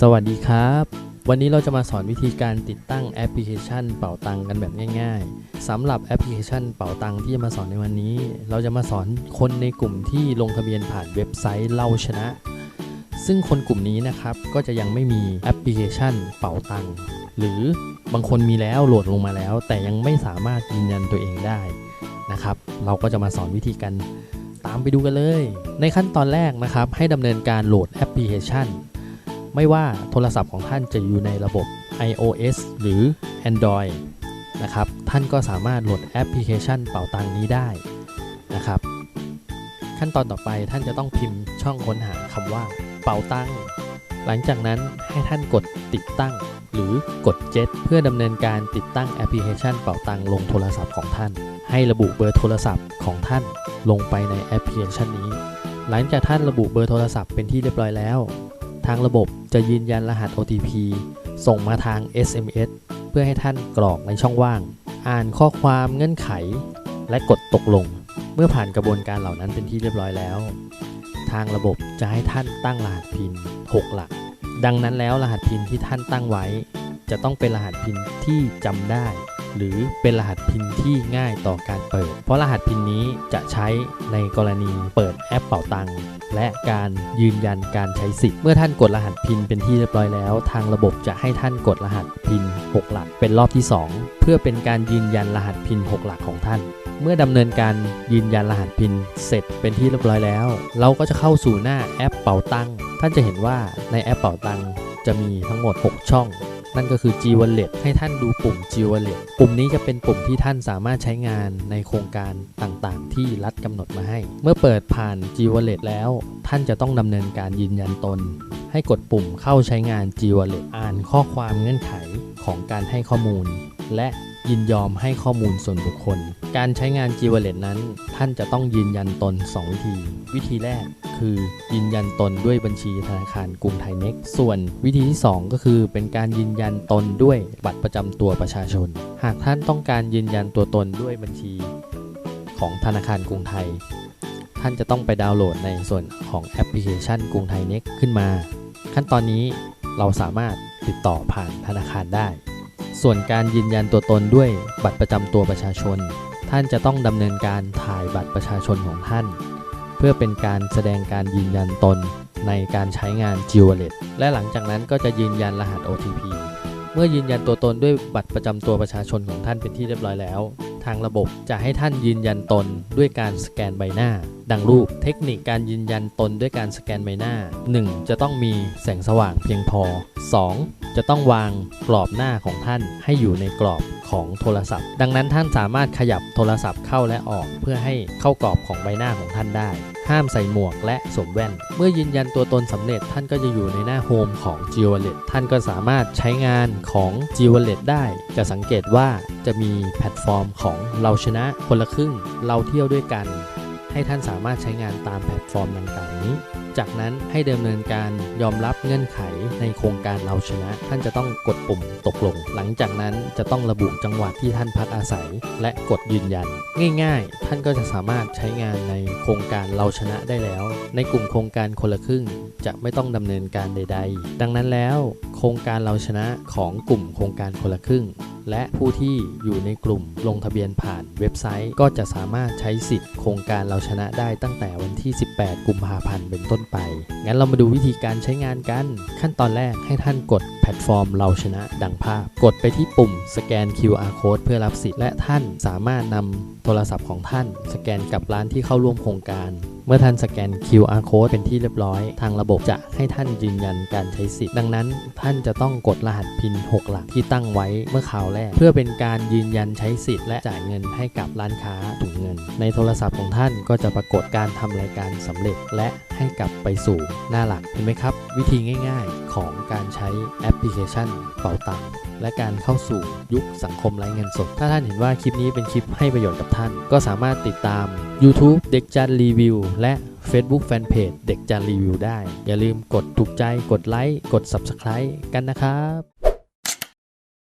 สวัสดีครับ วันนี้เราจะมาสอนวิธีการติดตั้งแอปพลิเคชันเป๋าตังกันแบบง่าย ๆสำหรับแอปพลิเคชันเป๋าตังที่จะมาสอนในวันนี้ เราจะมาสอนคนในกลุ่มที่ลงทะเบียนผ่านเว็บไซต์เล่าชนะ ซึ่งคนกลุ่มนี้นะครับก็จะยังไม่มีแอปพลิเคชันเป๋าตังหรือบางคนมีแล้วโหลดลงมาแล้ว แต่ยังไม่สามารถยืนยันตัวเองได้นะครับ เราก็จะมาสอนวิธีกันตามไปดูกันเลย ในขั้นตอนแรกนะครับให้ดำเนินการโหลดแอปพลิเคชัน ไม่ว่าโทรศัพท์ของท่านจะอยู่ในระบบ iOS หรือ Android นะครับ ท่านก็สามารถโหลดแอปพลิเคชันเป่าตังนี้ได้นะครับ ขั้นตอนต่อไปท่านจะต้องพิมพ์ช่องค้นหาคำว่าเป่าตังหลังจากนั้นให้ท่านกดติดตั้ง หรือกด Jet เพื่อดำเนินการติดตั้งแอปพลิเคชันเป่าตังลงโทรศัพท์ของท่าน ให้ระบุเบอร์โทรศัพท์ของท่านลงไปในแอปพลิเคชันนี้ หลังจากท่านระบุเบอร์โทรศัพท์เป็นที่เรียบร้อยแล้ว ทางระบบจะยืนยันรหัส OTP ส่งมาทาง SMS เพื่อให้ท่านกรอกในช่องว่าง อ่านข้อความเงื่อนไข และกดตกลง เมื่อผ่านกระบวนการเหล่านั้นเป็นที่เรียบร้อยแล้ว ทางระบบจะให้ท่านตั้งรหัสพิน 6 หลัก ดังนั้นแล้วรหัสพินที่ท่านตั้งไว้ จะต้องเป็นรหัสพินที่จำได้ หรือเป็นรหัสพินที่ง่ายต่อการเปิด เพราะรหัสพินนี้จะใช้ในกรณีเปิดแอปเป่าตังค์และการยืนยันการใช้สิทธิ์ เมื่อท่านกดรหัสพินเป็นที่เรียบร้อยแล้ว ทางระบบจะให้ท่านกดรหัสพิน6หลัก เป็นรอบที่ 2 เพื่อเป็นการยืนยันรหัสพิน6หลักของท่าน เมื่อดำเนินการยืนยันรหัสพินเสร็จเป็นที่เรียบร้อยแล้ว เราก็จะเข้าสู่หน้าแอปเป่าตังค์ท่านจะเห็นว่าในแอปเป่าตังค์จะมีทั้งหมด 6 ช่อง นั่นก็คือ G Wallet ให้ท่านดูปุ่ม G Wallet ปุ่มนี้จะเป็นปุ่มที่ท่านสามารถใช้งานในโครงการต่างๆ ที่รัฐกำหนดมาให้ เมื่อเปิดผ่าน G Wallet แล้ว ท่านจะต้องดำเนินการยืนยันตน ให้กดปุ่มเข้าใช้งาน G Wallet อ่านข้อความเงื่อนไขของการให้ข้อมูล และ ยินยอมให้ข้อมูลส่วนบุคคล การใช้งาน G Wallet นั้น ท่านจะต้องยืนยันตน 2 วิธี วิธีแรกคือยืนยันตนด้วยบัญชีธนาคารกรุงไทยเน็กส่วนวิธีที่ 2 ก็คือเป็นการยืนยันตนด้วยบัตรประจำตัวประชาชน หากท่านต้องการยืนยันตัวตนด้วยบัญชีของธนาคารกรุงไทย ท่านจะต้องไปดาวน์โหลดในส่วนของแอปพลิเคชันกรุงไทยเน็กขึ้นมา ขั้นตอนนี้เราสามารถติดต่อผ่านธนาคารได้ ส่วนการยืนยันตัวตนด้วยบัตรประจำตัวประชาชน ท่านจะต้องดำเนินการถ่ายบัตรประชาชนของท่าน เพื่อเป็นการแสดงการยืนยันตนในการใช้งาน g w a l l e t และหลังจากนั้นก็จะยืนยันรหัส OTP เมื่อยืนยันตัวตนด้วยบัตรประจำตัวประชาชนของท่านเป็นที่เรียบร้อยแล้ว ทางระบบจะให้ท่านยืนยันตนด้วยการสแกนใบหน้า ดังรูปเทคนิคการยืนยันตนด้วยการสแกนใบหน้า 1. จะต้องมีแสงสว่างเพียงพอ 2. จะต้องวางกรอบหน้าของท่านให้อยู่ในกรอบของโทรศัพท์ ดังนั้นท่านสามารถขยับโทรศัพท์เข้าและออก เพื่อให้เข้ากรอบของใบหน้าของท่านได้ ห้ามใส่หมวกและสวมแว่น เมื่อยืนยันตัวตนสำเร็จท่านก็จะอยู่ในหน้าโฮมของ g w a l l e t ท่านก็สามารถใช้งานของ g w a l l e t ได้ จะสังเกตว่าจะมีแพลตฟอร์มของเราชนะคนละครึ่ง เราเที่ยวด้วยกัน ให้ท่านสามารถใช้งานตามแพลตฟอร์มต่างๆนี้ จากนั้นให้ดำเนินการยอมรับเงื่อนไขในโครงการเราชนะ ท่านจะต้องกดปุ่มตกลง หลังจากนั้นจะต้องระบุจังหวัดที่ท่านพักอาศัย และกดยืนยัน ง่าย ๆ ท่านก็จะสามารถใช้งานในโครงการเราชนะได้แล้ว ในกลุ่มโครงการคนละครึ่ง จะไม่ต้องดำเนินการใด ๆ ดังนั้นแล้ว โครงการเราชนะของกลุ่มโครงการคนละครึ่งและผู้ที่อยู่ในกลุ่มลงทะเบียนผ่านเว็บไซต์ ก็จะสามารถใช้สิทธิ์โครงการเราชนะได้ตั้งแต่วันที่ 18 กุมภาพันธ์เป็นต้นไป งั้นเรามาดูวิธีการใช้งานกัน ขั้นตอนแรกให้ท่านกดแพลตฟอร์มเราชนะดังภาพ กดไปที่ปุ่มสแกน QR code เพื่อรับสิทธิ์และท่านสามารถนำโทรศัพท์ของท่าน สแกนกับร้านที่เข้าร่วมโครงการ เมื่อท่านสแกน QR code เป็นที่เรียบร้อย ทางระบบจะให้ท่านยืนยันการใช้สิทธิ์ ดังนั้นท่านจะต้องกดรหัสพิน 6 หลักที่ตั้งไว้เมื่อคราวแรก เพื่อเป็นการยืนยันใช้สิทธิ์และจ่ายเงินให้กับร้านค้าถุงเงิน ในโทรศัพท์ของท่านก็จะปรากฏการทำรายการสำเร็จ และให้กลับไปสู่หน้าหลักเห็นไหมครับ วิธีง่ายๆ ของการใช้แอปพลิเคชันเป๋าตังค์และการเข้าสู่ยุคสังคมไร้เงินสด ถ้าท่านเห็นว่าคลิปนี้เป็นคลิปให้ประโยชน์กับท่าน ก็สามารถติดตาม YouTube เด็กจันรีวิวและ Facebook Fanpage เด็กจันรีวิวได้ อย่าลืมกดถูกใจกดไลค์กด Subscribe กันนะครับ